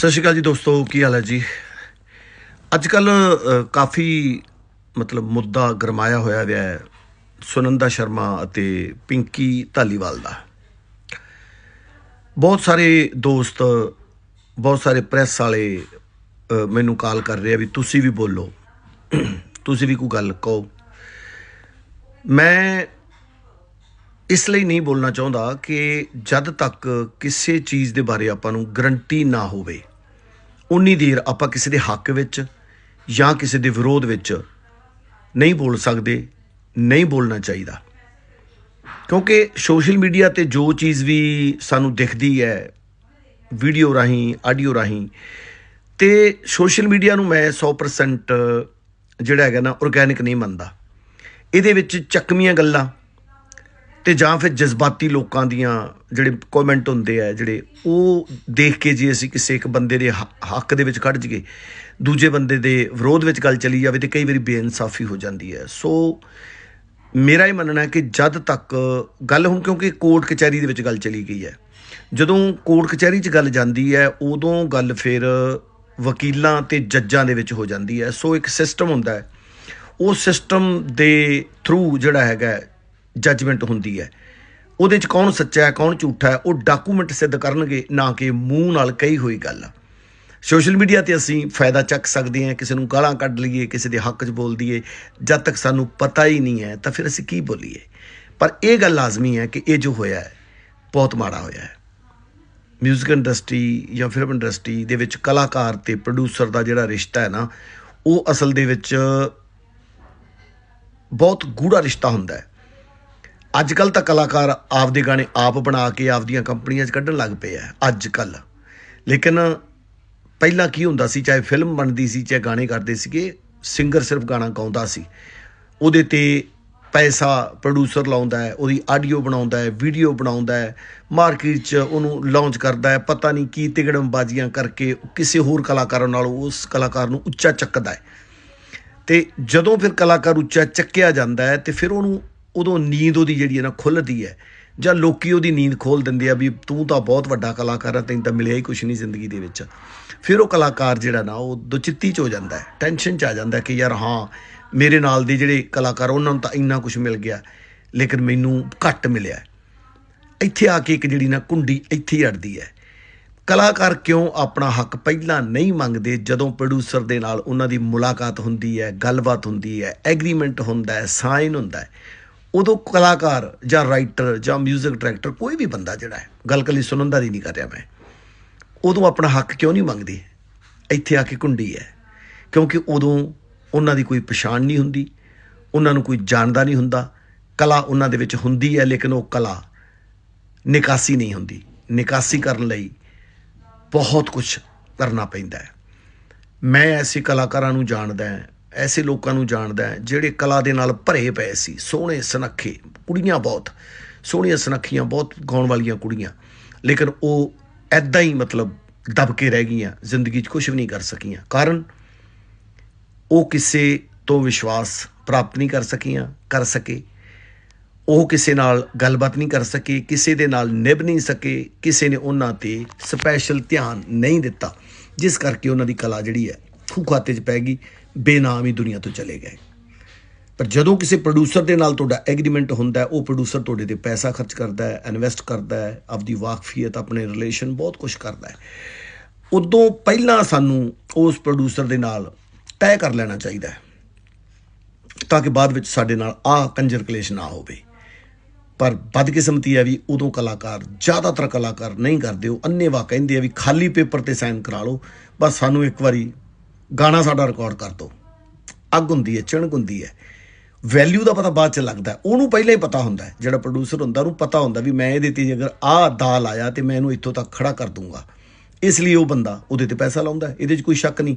ਸਤਿ ਸ਼੍ਰੀ ਅਕਾਲ ਜੀ ਦੋਸਤੋ, ਕੀ ਹਾਲ ਹੈ ਜੀ? ਅੱਜ ਕੱਲ ਕਾਫੀ, ਮਤਲਬ ਮੁੱਦਾ ਗਰਮਾਇਆ ਹੋਇਆ ਹੋਇਆ ਹੈ, ਸੁਨੰਦਾ ਸ਼ਰਮਾ ਅਤੇ ਪਿੰਕੀ ਧਾਲੀਵਾਲ ਦਾ। ਬਹੁਤ ਸਾਰੇ ਦੋਸਤ, ਬਹੁਤ ਸਾਰੇ ਪ੍ਰੈਸ ਵਾਲੇ ਮੈਨੂੰ ਕਾਲ ਕਰ ਰਹੇ ਆ ਵੀ ਤੁਸੀਂ ਵੀ ਬੋਲੋ। ਤੁਸੀਂ ਵੀ ਕੋਈ ਗੱਲ ਕਹੋ। ਮੈਂ ਇਸ ਲਈ ਨਹੀਂ ਬੋਲਣਾ ਚਾਹੁੰਦਾ ਕਿ ਜਦ ਤੱਕ ਕਿਸੇ ਚੀਜ਼ ਦੇ ਬਾਰੇ ਆਪਾਂ ਨੂੰ ਗਰੰਟੀ ਨਾ ਹੋਵੇ ਉਨੀ ਦੇਰ ਆਪਾਂ ਕਿਸੇ ਦੇ ਹੱਕ ਵਿੱਚ ਜਾਂ ਕਿਸੇ ਦੇ ਵਿਰੋਧ ਵਿੱਚ ਨਹੀਂ ਬੋਲ ਸਕਦੇ, ਨਹੀਂ ਬੋਲਣਾ ਚਾਹੀਦਾ। ਕਿਉਂਕਿ ਸੋਸ਼ਲ ਮੀਡੀਆ ਤੇ ਜੋ ਚੀਜ਼ ਵੀ ਸਾਨੂੰ ਦਿਖਦੀ ਹੈ, ਵੀਡੀਓ ਰਾਹੀਂ, ਆਡੀਓ ਰਾਹੀਂ, ਤੇ ਸੋਸ਼ਲ ਮੀਡੀਆ ਨੂੰ ਮੈਂ 100% ਜਿਹੜਾ ਹੈਗਾ ਨਾ ਆਰਗੈਨਿਕ ਨਹੀਂ ਮੰਨਦਾ। ਇਹਦੇ ਵਿੱਚ ਚੱਕਵੀਆਂ ਗੱਲਾਂ ਤੇ ਜਾਂ ਫਿਰ ਜਜ਼ਬਾਤੀ ਲੋਕਾਂ ਦੀਆਂ ਜਿਹੜੇ ਕਮੈਂਟ ਹੁੰਦੇ ਆ, ਜਿਹੜੇ ਉਹ ਦੇਖ ਕੇ ਜੇ ਅਸੀਂ ਕਿਸੇ ਇੱਕ ਬੰਦੇ ਦੇ ਹੱਕ ਦੇ ਵਿੱਚ ਖੜ ਜਗੇ ਦੂਜੇ ਬੰਦੇ ਦੇ ਵਿਰੋਧ ਵਿੱਚ ਗੱਲ ਚਲੀ ਜਾਵੇ ਤੇ ਕਈ ਵਾਰੀ ਬੇਇਨਸਾਫੀ ਹੋ ਜਾਂਦੀ ਹੈ। ਸੋ ਮੇਰਾ ਇਹ ਮੰਨਣਾ ਹੈ ਕਿ ਜਦ ਤੱਕ ਗੱਲ ਹੁਣ ਕਿਉਂਕਿ ਕੋਰਟ ਕਚਹਿਰੀ ਦੇ ਵਿੱਚ ਗੱਲ ਚਲੀ ਗਈ ਹੈ, ਜਦੋਂ ਕੋਰਟ ਕਚਹਿਰੀ 'ਚ ਗੱਲ ਜਾਂਦੀ ਹੈ, ਉਦੋਂ ਗੱਲ ਫਿਰ ਵਕੀਲਾਂ ਤੇ ਜੱਜਾਂ ਦੇ ਵਿੱਚ ਹੋ ਜਾਂਦੀ ਹੈ। ਸੋ ਇੱਕ ਸਿਸਟਮ ਹੁੰਦਾ ਹੈ, ਉਹ ਸਿਸਟਮ ਦੇ ਥਰੂ ਜਿਹੜਾ ਹੈਗਾ ਜੱਜਮੈਂਟ ਹੁੰਦੀ ਹੈ। ਉਹਦੇ ਚ ਕੌਣ ਸੱਚਾ ਹੈ, ਕੌਣ ਝੂਠਾ ਹੈ, ਉਹ ਡਾਕੂਮੈਂਟ ਸਿੱਧ ਕਰਨਗੇ, ਨਾ ਕਿ ਮੂੰਹ ਨਾਲ ਕਹੀ ਹੋਈ ਗੱਲ। ਸੋਸ਼ਲ ਮੀਡੀਆ ਤੇ ਅਸੀਂ ਫਾਇਦਾ ਚੱਕ ਸਕਦੇ ਹਾਂ, ਕਿਸੇ ਨੂੰ ਗਾਲਾਂ ਕੱਢ ਲਈਏ, ਕਿਸੇ ਦੇ ਹੱਕ 'ਚ ਬੋਲ ਦਈਏ, ਜਦ ਤੱਕ ਸਾਨੂੰ ਪਤਾ ਹੀ ਨਹੀਂ ਹੈ, ਤਾਂ ਫਿਰ ਅਸੀਂ ਕੀ ਬੋਲੀਏ? ਪਰ ਇਹ ਗੱਲ ਲਾਜ਼ਮੀ ਹੈ ਕਿ ਇਹ ਜੋ ਹੋਇਆ ਹੈ, ਬਹੁਤ ਮਾੜਾ ਹੋਇਆ ਹੈ। ਮਿਊਜ਼ਿਕ ਇੰਡਸਟਰੀ ਜਾਂ ਫਿਲਮ ਇੰਡਸਟਰੀ ਦੇ ਵਿੱਚ ਕਲਾਕਾਰ ਤੇ ਪ੍ਰੋਡਿਊਸਰ ਦਾ ਜਿਹੜਾ ਰਿਸ਼ਤਾ ਹੈ ਨਾ, ਉਹ ਅਸਲ ਦੇ ਵਿੱਚ ਬਹੁਤ ਗੂੜਾ ਰਿਸ਼ਤਾ ਹੁੰਦਾ ਹੈ। ਅੱਜ ਕੱਲ ਤਾਂ ਕਲਾਕਾਰ ਆਪਦੇ ਗਾਣੇ ਆਪ ਬਣਾ ਕੇ ਆਪਦੀਆਂ ਕੰਪਨੀਆਂ 'ਚ ਕੱਢਣ ਲੱਗ ਪਏ ਆ ਅੱਜ ਕੱਲ ਲੇਕਿਨ ਪਹਿਲਾਂ ਕੀ ਹੁੰਦਾ ਸੀ, ਚਾਹੇ ਫਿਲਮ ਬਣਦੀ ਸੀ, ਚਾਹੇ ਗਾਣੇ ਕਰਦੇ ਸੀਗੇ, ਸਿੰਗਰ ਸਿਰਫ ਗਾਣਾ ਗਾਉਂਦਾ ਸੀ। ਉਹਦੇ ਤੇ ਪੈਸਾ ਪ੍ਰੋਡਿਊਸਰ ਲਾਉਂਦਾ ਹੈ, ਉਹਦੀ ਆਡੀਓ ਬਣਾਉਂਦਾ ਹੈ ਵੀਡੀਓ ਬਣਾਉਂਦਾ ਹੈ, ਮਾਰਕੀਟ 'ਚ ਉਹਨੂੰ ਲਾਂਚ ਕਰਦਾ ਹੈ, ਪਤਾ ਨਹੀਂ ਕੀ ਤਿਗੜਮਬਾਜ਼ੀਆਂ ਕਰਕੇ ਕਿਸੇ ਹੋਰ ਕਲਾਕਾਰਾਂ ਨਾਲੋਂ ਉਸ ਕਲਾਕਾਰ ਨੂੰ ਉੱਚਾ ਚੱਕਦਾ ਹੈ। ਤੇ ਜਦੋਂ ਫਿਰ ਕਲਾਕਾਰ ਉੱਚਾ ਚੱਕਿਆ ਜਾਂਦਾ ਹੈ, ਤੇ ਫਿਰ ਉਹਨੂੰ ਉਦੋਂ ਨੀਂਦ ਉਹਦੀ ਜਿਹੜੀ ਹੈ ਨਾ ਖੁੱਲਦੀ ਹੈ, ਜਾਂ ਲੋਕੀ ਉਹਦੀ ਨੀਂਦ ਖੋਲ ਦਿੰਦੇ ਆ ਵੀ ਤੂੰ ਤਾਂ ਬਹੁਤ ਵੱਡਾ ਕਲਾਕਾਰ ਆ, ਤੈਨੂੰ ਤਾਂ ਮਿਲਿਆ ਹੀ ਕੁਝ ਨਹੀਂ ਜ਼ਿੰਦਗੀ ਦੇ ਵਿੱਚ। ਫਿਰ ਉਹ ਕਲਾਕਾਰ ਜਿਹੜਾ ਨਾ, ਉਹ ਦੁਚਿੱਤੀ ਚ ਹੋ ਜਾਂਦਾ ਹੈ ਟੈਨਸ਼ਨ ਚ ਆ ਜਾਂਦਾ ਕਿ ਯਾਰ ਹਾਂ, ਮੇਰੇ ਨਾਲ ਦੇ ਜਿਹੜੇ ਕਲਾਕਾਰ ਉਹਨਾਂ ਨੂੰ ਤਾਂ ਇੰਨਾ ਕੁਝ ਮਿਲ ਗਿਆ, ਲੇਕਿਨ ਮੈਨੂੰ ਘੱਟ ਮਿਲਿਆ ਇੱਥੇ ਆ ਕੇ ਇੱਕ ਜਿਹੜੀ ਨਾ ਕੁੰਡੀ ਇੱਥੇ ਹੀ ਅੜਦੀ ਹੈ। ਕਲਾਕਾਰ ਕਿਉਂ ਆਪਣਾ ਹੱਕ ਪਹਿਲਾਂ ਨਹੀਂ ਮੰਗਦੇ, ਜਦੋਂ ਪ੍ਰੋਡਿਊਸਰ ਦੇ ਨਾਲ ਉਹਨਾਂ ਦੀ ਮੁਲਾਕਾਤ ਹੁੰਦੀ ਹੈ, ਗੱਲਬਾਤ ਹੁੰਦੀ ਹੈ ਐਗਰੀਮੈਂਟ ਹੁੰਦਾ ਹੈ ਸਾਈਨ ਹੁੰਦਾ ਹੈ? ਉਦੋਂ ਕਲਾਕਾਰ ਜਾਂ ਰਾਈਟਰ ਜਾਂ 뮤직 ਡਾਇਰੈਕਟਰ ਕੋਈ ਵੀ ਬੰਦਾ ਜਿਹੜਾ ਹੈ, ਗੱਲ ਕੱਲੀ ਸੁਣਨ ਦੀ ਨਹੀਂ ਕਰ ਰਿਹਾ ਮੈਂ। ਉਦੋਂ ਆਪਣਾ ਹੱਕ ਕਿਉਂ ਨਹੀਂ ਮੰਗਦੇ? ਇੱਥੇ ਆ ਕੇ ਕੁੰਡੀ ਹੈ। ਕਿਉਂਕਿ ਉਦੋਂ ਉਹਨਾਂ ਦੀ ਕੋਈ ਪਛਾਣ ਨਹੀਂ ਹੁੰਦੀ, ਉਹਨਾਂ ਨੂੰ ਕੋਈ ਜਾਣਦਾ ਨਹੀਂ ਹੁੰਦਾ। ਕਲਾ ਉਹਨਾਂ ਦੇ ਵਿੱਚ ਹੁੰਦੀ ਹੈ, ਲੇਕਿਨ ਉਹ ਕਲਾ ਨਿਕਾਸੀ ਨਹੀਂ ਹੁੰਦੀ। ਨਿਕਾਸੀ ਕਰਨ ਲਈ ਬਹੁਤ ਕੁਝ ਕਰਨਾ ਪੈਂਦਾ ਹੈ। ਮੈਂ ਐਸੇ ਕਲਾਕਾਰਾਂ ਨੂੰ ਜਾਣਦਾ ਐਸੇ ਲੋਕਾਂ ਨੂੰ ਜਾਣਦਾ ਹਾਂ ਜਿਹੜੇ ਕਲਾ ਦੇ ਨਾਲ ਭਰੇ ਪਏ ਸੀ, ਸੋਹਣੇ ਸੁਨੱਖੇ, ਕੁੜੀਆਂ ਬਹੁਤ, ਸੋਹਣੀਆਂ ਸੁਨੱਖੀਆਂ, ਬਹੁਤ ਗਾਉਣ ਵਾਲੀਆਂ ਕੁੜੀਆਂ। ਲੇਕਿਨ ਉਹ ਐਦਾਂ ਹੀ ਮਤਲਬ ਦਬ ਕੇ ਰਹਿ ਗਈਆਂ, ਜ਼ਿੰਦਗੀ 'ਚ ਕੁਝ ਵੀ ਨਹੀਂ ਕਰ ਸਕੀਆਂ। ਕਾਰਨ ਉਹ ਕਿਸੇ ਤੋਂ ਵਿਸ਼ਵਾਸ ਪ੍ਰਾਪਤ ਨਹੀਂ ਕਰ ਸਕੀਆਂ, ਕਰ ਸਕੇ। ਉਹ ਕਿਸੇ ਨਾਲ ਗੱਲਬਾਤ ਨਹੀਂ ਕਰ ਸਕੇ, ਕਿਸੇ ਦੇ ਨਾਲ ਨਿਭ ਨਹੀਂ ਸਕੇ, ਕਿਸੇ ਨੇ ਉਹਨਾਂ ਤੇ ਸਪੈਸ਼ਲ ਧਿਆਨ ਨਹੀਂ ਦਿੱਤਾ, ਜਿਸ ਕਰਕੇ ਉਹਨਾਂ ਦੀ ਕਲਾ ਜਿਹੜੀ ਹੈ ਖੂ ਖਾਤੇ 'ਚ ਪੈ ਗਈ, ਬੇਨਾਮ ਹੀ ਦੁਨੀਆ ਤੋਂ ਚਲੇ ਗਏ। ਪਰ ਜਦੋਂ ਕਿਸੇ ਪ੍ਰੋਡਿਊਸਰ ਦੇ ਨਾਲ ਤੁਹਾਡਾ ਐਗਰੀਮੈਂਟ ਹੁੰਦਾ, ਉਹ ਪ੍ਰੋਡਿਊਸਰ ਤੁਹਾਡੇ ਤੇ ਪੈਸਾ ਖਰਚ ਕਰਦਾ ਹੈ ਇਨਵੈਸਟ ਕਰਦਾ ਹੈ, ਆਪਦੀ ਵਾਕਫੀਅਤ, ਆਪਣੇ ਰਿਲੇਸ਼ਨ ਬਹੁਤ ਕੁਝ ਕਰਦਾ ਹੈ। ਉਦੋਂ ਪਹਿਲਾਂ ਸਾਨੂੰ ਉਸ ਪ੍ਰੋਡਿਊਸਰ ਦੇ ਨਾਲ ਤੈਅ ਕਰ ਲੈਣਾ ਚਾਹੀਦਾ ਹੈ, ਤਾਂ ਕਿ ਬਾਅਦ ਵਿੱਚ ਸਾਡੇ ਨਾਲ ਆ ਕੰਜਰ ਕਲੇਸ਼ ਨਾ ਹੋਵੇ। ਪਰ ਬਦਕਿਸਮਤੀ ਹੈ ਵੀ ਉਦੋਂ ਕਲਾਕਾਰ ਜ਼ਿਆਦਾਤਰ ਕਲਾਕਾਰ ਨਹੀਂ ਕਰਦੇ, ਉਹ ਅੰਨੇਵਾ ਕਹਿੰਦੇ ਆ ਵੀ ਖਾਲੀ ਪੇਪਰ ਤੇ ਸਾਈਨ ਕਰਾ ਲਓ। ਬਸ ਸਾਨੂੰ ਇੱਕ ਵਾਰੀ ਗਾਣਾ ਸਾਡਾ ਰਿਕਾਰਡ ਕਰ ਦਿਓ ਅੱਗ ਹੁੰਦੀ ਹੈ, ਚਿਣਕ ਹੁੰਦੀ ਹੈ। ਵੈਲਿਊ ਦਾ ਪਤਾ ਬਾਅਦ ਚ ਲੱਗਦਾ ਉਹਨੂੰ ਪਹਿਲਾਂ ਹੀ ਪਤਾ ਹੁੰਦਾ ਜਿਹੜਾ ਪ੍ਰੋਡਿਊਸਰ ਹੁੰਦਾ, ਉਹਨੂੰ ਪਤਾ ਹੁੰਦਾ ਵੀ ਮੈਂ ਇਹਦੇ ਤੇ ਅਗਰ ਆਹ ਦਾਲ ਆਇਆ ਤੇ ਮੈਂ ਇਹਨੂੰ ਇੱਥੋਂ ਤੱਕ ਖੜਾ ਕਰ ਦੂੰਗਾ। ਇਸ ਲਈ ਉਹ ਬੰਦਾ ਉਹਦੇ ਤੇ ਪੈਸਾ ਲਾਉਂਦਾ ਇਹਦੇ 'ਚ ਕੋਈ ਸ਼ੱਕ ਨਹੀਂ।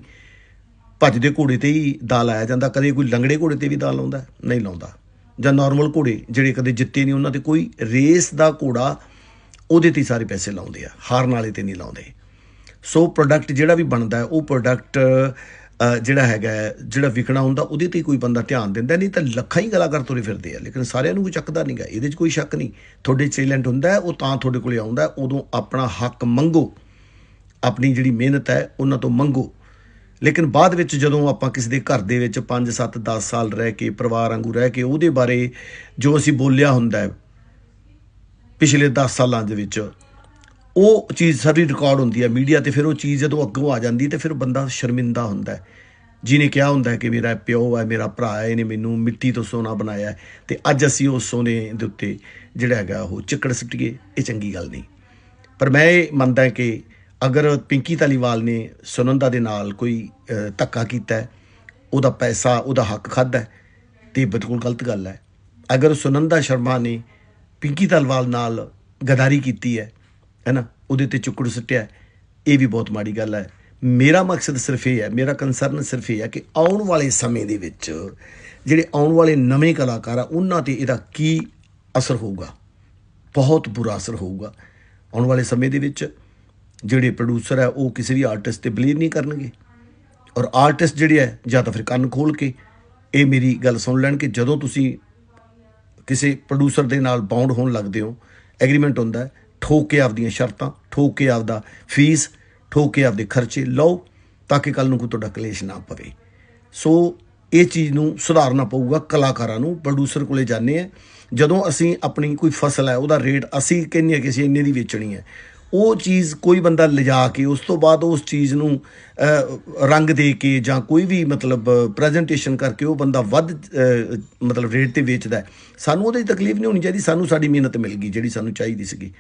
ਭੱਜਦੇ ਘੋੜੇ ਤੇ ਹੀ ਦਾਲ ਆਇਆ ਜਾਂਦਾ। ਕਦੇ ਕੋਈ ਲੰਗੜੇ ਘੋੜੇ ਤੇ ਵੀ ਦਾਲ ਲਾਉਂਦਾ ਨਹੀਂ ਲਾਉਂਦਾ। ਜਾਂ ਨਾਰਮਲ ਘੋੜੇ ਜਿਹੜੇ ਕਦੇ ਜਿੱਤੇ ਨਹੀਂ, ਉਹਨਾਂ ਤੇ ਕੋਈ ਰੇਸ ਦਾ ਘੋੜਾ ਉਹਦੇ ਤੇ ਹੀ ਸਾਰੇ ਪੈਸੇ ਲਾਉਂਦੇ ਆ। ਹਾਰਨ ਵਾਲੇ ਤੇ ਨਹੀਂ ਲਾਉਂਦੇ। ਸੋ ਪ੍ਰੋਡਕਟ ਜਿਹੜਾ ਵੀ ਬਣਦਾ ਹੈ, ਉਹ ਪ੍ਰੋਡਕਟ ਜਿਹੜਾ ਹੈਗਾ ਜਿਹੜਾ ਵਿਕਣਾ ਹੁੰਦਾ, ਉਹਦੇ ਤੇ ਕੋਈ ਬੰਦਾ ਧਿਆਨ ਦਿੰਦਾ, ਨਹੀਂ ਤਾਂ ਲੱਖਾਂ ਹੀ ਕਲਾਕਾਰ ਤੁਰੇ ਫਿਰਦੇ ਆ, ਲੇਕਿਨ ਸਾਰਿਆਂ ਨੂੰ ਕੋਈ ਚੱਕਦਾ ਨਹੀਂਗਾ ਇਹਦੇ 'ਚ ਕੋਈ ਸ਼ੱਕ ਨਹੀਂ। ਤੁਹਾਡੇ ਟੈਲੈਂਟ ਹੁੰਦਾ ਉਹ ਤਾਂ ਤੁਹਾਡੇ ਕੋਲੇ ਆਉਂਦਾ ਉਦੋਂ ਆਪਣਾ ਹੱਕ ਮੰਗੋ, ਆਪਣੀ ਜਿਹੜੀ ਮਿਹਨਤ ਹੈ, ਉਹਨਾਂ ਤੋਂ ਮੰਗੋ। ਲੇਕਿਨ ਬਾਅਦ ਵਿੱਚ ਜਦੋਂ ਆਪਾਂ ਕਿਸੇ ਦੇ ਘਰ ਦੇ ਵਿੱਚ 5 7 10 ਸਾਲ ਰਹਿ ਕੇ, ਪਰਿਵਾਰ ਵਾਂਗੂ ਰਹਿ ਕੇ, ਉਹਦੇ ਬਾਰੇ ਜੋ ਅਸੀਂ ਬੋਲਿਆ ਹੁੰਦਾ ਹੈ, ਪਿਛਲੇ 10 ਸਾਲਾਂ ਦੇ ਵਿੱਚ ਉਹ ਚੀਜ਼ ਸਾਰੀ ਰਿਕਾਰਡ ਹੁੰਦੀ ਹੈ ਮੀਡੀਆ ਤੇ ਫਿਰ ਉਹ ਚੀਜ਼ ਜਦੋਂ ਅੱਗੋਂ ਆ ਜਾਂਦੀ ਤੇ ਫਿਰ ਬੰਦਾ ਸ਼ਰਮਿੰਦਾ ਹੁੰਦਾ ਹੈ। ਜਿਹਨੇ ਕਿਹਾ ਹੁੰਦਾ ਕਿ ਮੇਰਾ ਪਿਓ ਹੈ, ਮੇਰਾ ਭਰਾ ਹੈ, ਇਹਨੇ ਮੈਨੂੰ ਮਿੱਟੀ ਤੋਂ ਸੋਨਾ ਬਣਾਇਆ ਹੈ ਤੇ ਅੱਜ ਅਸੀਂ ਉਸ ਸੋਨੇ ਦੇ ਉੱਤੇ ਜਿਹੜਾ ਹੈਗਾ ਉਹ ਚਿੱਕੜ ਸਿੱਟੀਏ, ਇਹ ਚੰਗੀ ਗੱਲ ਨਹੀਂ। ਪਰ ਮੈਂ ਇਹ ਮੰਨਦਾ ਕਿ ਅਗਰ ਪਿੰਕੀ ਧਾਲੀਵਾਲ ਨੇ ਸੁਨੰਦਾ ਦੇ ਨਾਲ ਕੋਈ ਧੱਕਾ ਕੀਤਾ ਹੈ, ਉਹਦਾ ਪੈਸਾ, ਉਹਦਾ ਹੱਕ ਖਾਦਾ ਹੈ, ਤੇ ਇਹ ਬਿਲਕੁਲ ਗਲਤ ਗੱਲ ਹੈ। ਅਗਰ ਸੁਨੰਦਾ ਸ਼ਰਮਾ ਨੇ ਪਿੰਕੀ ਤਾਲੀਵਾਲ ਨਾਲ ਗਦਾਰੀ ਕੀਤੀ ਹੈ ਹੈ ਨਾ? ਉਹਦੇ ਤੇ ਚੁੱਕੜ ਸੁੱਟਿਆ ਇਹ ਵੀ ਬਹੁਤ ਮਾੜੀ ਗੱਲ ਹੈ। ਮੇਰਾ ਮਕਸਦ ਸਿਰਫ ਇਹ ਹੈ, ਮੇਰਾ ਕੰਸਰਨ ਸਿਰਫ ਇਹ ਹੈ ਕਿ ਆਉਣ ਵਾਲੇ ਸਮੇਂ ਦੇ ਵਿੱਚ ਜਿਹੜੇ ਆਉਣ ਵਾਲੇ ਨਵੇਂ ਕਲਾਕਾਰ ਆ, ਉਹਨਾਂ ਤੇ ਇਹਦਾ ਕੀ ਅਸਰ ਹੋਊਗਾ? ਬਹੁਤ ਬੁਰਾ ਅਸਰ ਹੋਊਗਾ। ਆਉਣ ਵਾਲੇ ਸਮੇਂ ਦੇ ਵਿੱਚ ਜਿਹੜੇ ਪ੍ਰੋਡਿਊਸਰ ਹੈ, ਉਹ ਕਿਸੇ ਵੀ ਆਰਟਿਸਟ ਤੇ ਬਲੀਵ ਨਹੀਂ ਕਰਨਗੇ। ਔਰ ਆਰਟਿਸਟ ਜਿਹੜੇ ਹੈ, ਜਾਂ ਤਾਂ ਫਿਰ ਕੰਨ ਖੋਲ ਕੇ ਇਹ ਮੇਰੀ ਗੱਲ ਸੁਣ ਲੈਣ ਕਿ ਜਦੋਂ ਤੁਸੀਂ ਕਿਸੇ ਪ੍ਰੋਡਿਊਸਰ ਦੇ ਨਾਲ ਬਾਉਂਡ ਹੋਣ ਲੱਗਦੇ ਹੋ ਐਗਰੀਮੈਂਟ ਹੁੰਦਾ ਹੈ ਠੋਕ ਕੇ ਆਪਦੀਆਂ ਸ਼ਰਤਾਂ, ਠੋਕ ਕੇ ਆਪਦਾ ਫੀਸ ਠੋਕ ਕੇ ਆਪਦੇ ਖਰਚੇ ਲਓ ਤਾਂ ਕਿ ਕੱਲ ਨੂੰ ਕੋਈ ਤੁਹਾਡਾ ਕਲੇਸ਼ ਨਾ ਪਵੇ। ਸੋ ਇਹ ਚੀਜ਼ ਨੂੰ ਸੁਧਾਰਨਾ ਪਊਗਾ ਕਲਾਕਾਰਾਂ ਨੂੰ ਪ੍ਰੋਡਿਊਸਰ ਕੋਲੇ ਜਾਂਦੇ ਆ ਜਦੋਂ ਅਸੀਂ ਆਪਣੀ ਕੋਈ ਫਸਲ ਹੈ, ਉਹਦਾ ਰੇਟ ਅਸੀਂ ਕਹਿੰਦੇ ਆ ਕਿ ਅਸੀਂ ਇੰਨੇ ਦੀ ਵੇਚਣੀ ਹੈ। ਉਹ ਚੀਜ਼ ਕੋਈ ਬੰਦਾ ਲਿਜਾ ਕੇ, ਉਸ ਤੋਂ ਬਾਅਦ ਉਸ ਚੀਜ਼ ਨੂੰ ਰੰਗ ਦੇ ਕੇ ਜਾਂ ਕੋਈ ਵੀ ਮਤਲਬ ਪ੍ਰੈਜੈਂਟੇਸ਼ਨ ਕਰਕੇ ਉਹ ਬੰਦਾ ਵੱਧ ਮਤਲਬ ਰੇਟ ਤੇ ਵੇਚਦਾ ਹੈ। ਸਾਨੂੰ ਉਹਦੀ ਤਕਲੀਫ ਨਹੀਂ ਹੋਣੀ ਚਾਹੀਦੀ, ਸਾਨੂੰ ਸਾਡੀ ਮਿਹਨਤ ਮਿਲ ਗਈ ਜਿਹੜੀ ਸਾਨੂੰ ਚਾਹੀਦੀ ਸੀਗੀ।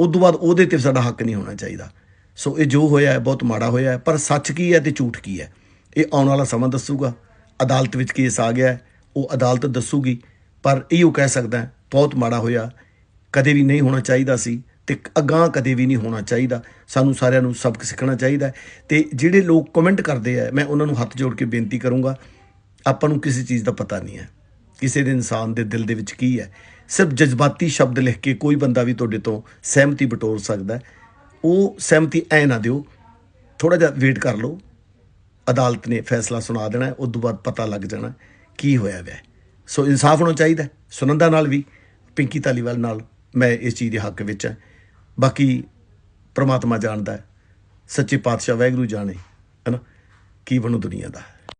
ਉਸ ਤੋਂ ਬਾਅਦ ਉਹਦੇ ਤੇ ਸਾਡਾ ਹੱਕ ਨਹੀਂ ਹੋਣਾ ਚਾਹੀਦਾ। ਸੋ ਇਹ ਜੋ ਹੋਇਆ ਹੈ, ਬਹੁਤ ਮਾੜਾ ਹੋਇਆ ਹੈ, ਪਰ ਸੱਚ ਕੀ ਹੈ ਤੇ ਝੂਠ ਕੀ ਹੈ? ਇਹ ਆਉਣ ਵਾਲਾ ਸਮਾਂ ਦੱਸੂਗਾ। ਅਦਾਲਤ ਵਿੱਚ ਕੇਸ ਆ ਗਿਆ ਉਹ ਅਦਾਲਤ ਦੱਸੂਗੀ। ਪਰ ਇਹ ਉਹ ਕਹਿ ਸਕਦਾ ਬਹੁਤ ਮਾੜਾ ਹੋਇਆ, ਕਦੇ ਵੀ ਨਹੀਂ ਹੋਣਾ ਚਾਹੀਦਾ ਸੀ ਤੇ ਅਗਾਂਹ ਕਦੇ ਵੀ ਨਹੀਂ ਹੋਣਾ ਚਾਹੀਦਾ। ਸਾਨੂੰ ਸਾਰਿਆਂ ਨੂੰ ਸਬਕ ਸਿੱਖਣਾ ਚਾਹੀਦਾ ਹੈ ਤੇ ਜਿਹੜੇ ਲੋਕ ਕਮੈਂਟ ਕਰਦੇ ਆ, ਮੈਂ ਉਹਨਾਂ ਨੂੰ ਹੱਥ ਜੋੜ ਕੇ ਬੇਨਤੀ ਕਰੂੰਗਾ, ਆਪਾਂ ਨੂੰ ਕਿਸੇ ਚੀਜ਼ ਦਾ ਪਤਾ ਨਹੀਂ ਹੈ। ਕਿਸੇ ਦੇ ਇਨਸਾਨ ਦੇ ਦਿਲ ਦੇ ਵਿੱਚ ਕੀ ਹੈ? ਸਿਰਫ ਜਜ਼ਬਾਤੀ ਸ਼ਬਦ ਲਿਖ ਕੇ ਕੋਈ ਬੰਦਾ ਵੀ ਤੁਹਾਡੇ ਤੋਂ ਸਹਿਮਤੀ ਬਟੋਰ ਸਕਦਾ ਉਹ ਸਹਿਮਤੀ ਐ ਨਾ ਦਿਓ ਥੋੜਾ ਜਿਹਾ ਵੇਟ ਕਰ ਲਓ। ਅਦਾਲਤ ਨੇ ਫੈਸਲਾ ਸੁਣਾ ਦੇਣਾ ਹੈ, ਉਸ ਤੋਂ ਬਾਅਦ ਪਤਾ ਲੱਗ ਜਾਣਾ ਕੀ ਹੋਇਆ ਵੈ ਸੋ ਇਨਸਾਫ ਹੋਣਾ ਚਾਹੀਦਾ ਹੈ। ਸੁਨੰਦਾ ਨਾਲ ਵੀ ਪਿੰਕੀ ਧਾਲੀਵਾਲ ਨਾਲ ਮੈਂ ਇਸ ਚੀਜ਼ ਦੇ ਹੱਕ ਵਿੱਚ ਹਾਂ। ਬਾਕੀ ਪ੍ਰਮਾਤਮਾ ਜਾਣਦਾ ਹੈ ਸੱਚੇ ਪਾਤਸ਼ਾਹ ਵਾਹਿਗੁਰੂ ਜਾਣੇ ਹੈ ਨਾ ਕੀ ਬਣੂ ਦੁਨੀਆ ਦਾ?